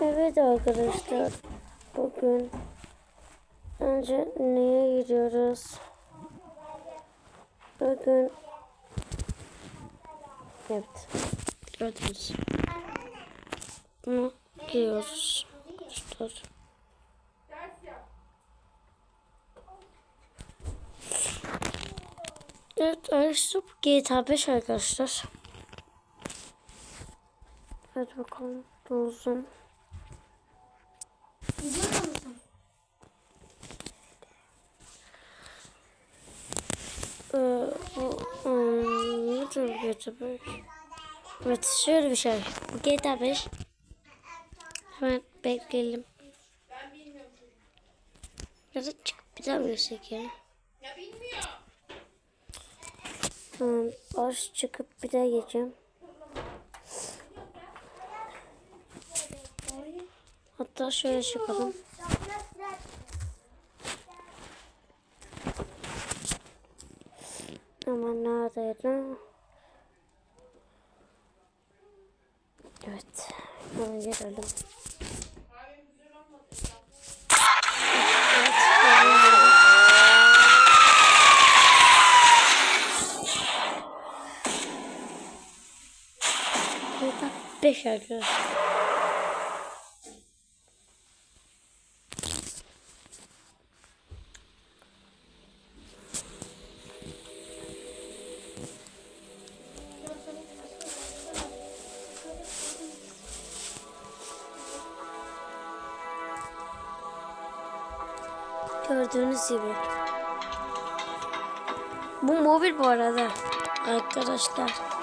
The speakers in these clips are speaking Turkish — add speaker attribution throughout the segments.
Speaker 1: Evet arkadaşlar. Bugün önce neye gidiyoruz? Bugün Evet. Gördünüz. Bunu giyiyoruz. Arkadaşlar. Evet arkadaşlar GTA 5 arkadaşlar. Hadi bakalım. Dolsun.
Speaker 2: Gidiyor musun?
Speaker 1: Bu nedir bu GTA 5? Evet şöyle bir şey. GTA 5. Hemen bekleyelim. Ya da çıkıp bir daha mı görsek ya?
Speaker 2: Ya bilmiyor.
Speaker 1: Hmm, çıkıp bir daha geçeceğim. Hatta şöyle çıkalım. Ama neredeydi? Evet. Hemen gelelim. 5 arkadaşlar. Gördüğünüz gibi. Bu mobil bu arada. Arkadaşlar.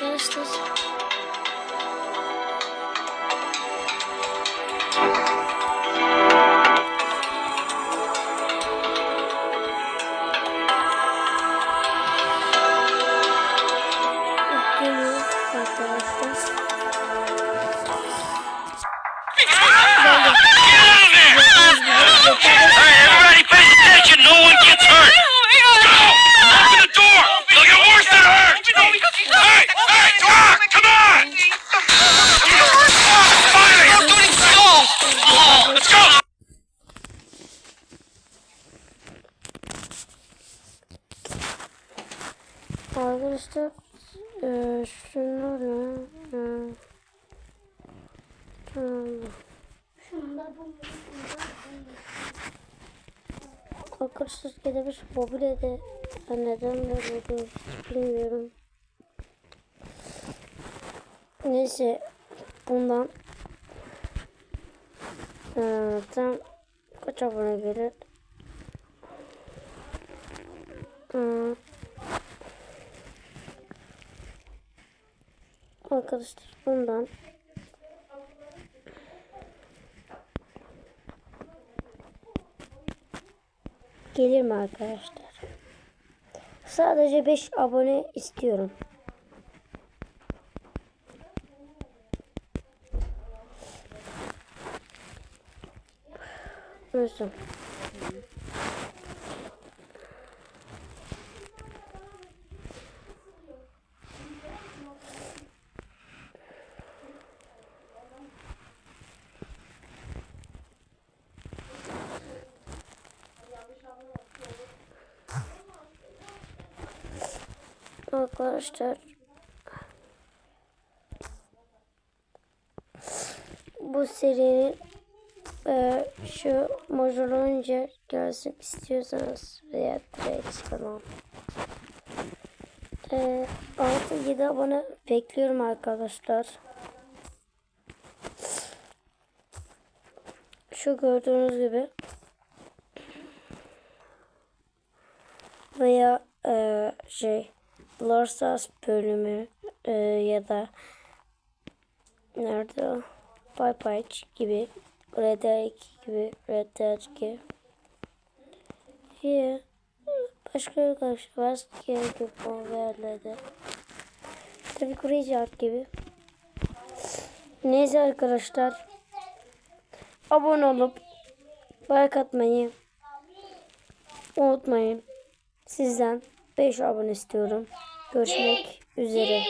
Speaker 1: Arkadaşlar. Arkadaşlar. Arkadaşlar eee şunlar ne? Tamam. Arkadaşlar gelebilir mobilyada neden böyle oldu hiç bilmiyorum. Neyse bundan eee tam kaç abone gelir? Eee, Arkadaşlar bundan gelir mi arkadaşlar? Sadece 5 abone istiyorum. Nasıl? Arkadaşlar bu serinin e, şu major olunca gelsin istiyorsanız veya direkt falan. E, 6-7 abone bekliyorum arkadaşlar. Şu gördüğünüz gibi veya e, şey Blorsas bölümü e, ya da nerede o? Bye Bye gibi Red Dead 2 gibi Red Dead 2 Here Başka yok arkadaşlar. Gerek yok bu yerlerde. Tabii kuruyucu art gibi. Neyse arkadaşlar. Abone olup like atmayı unutmayın. Sizden 5 abone istiyorum. Görüşmek üzere.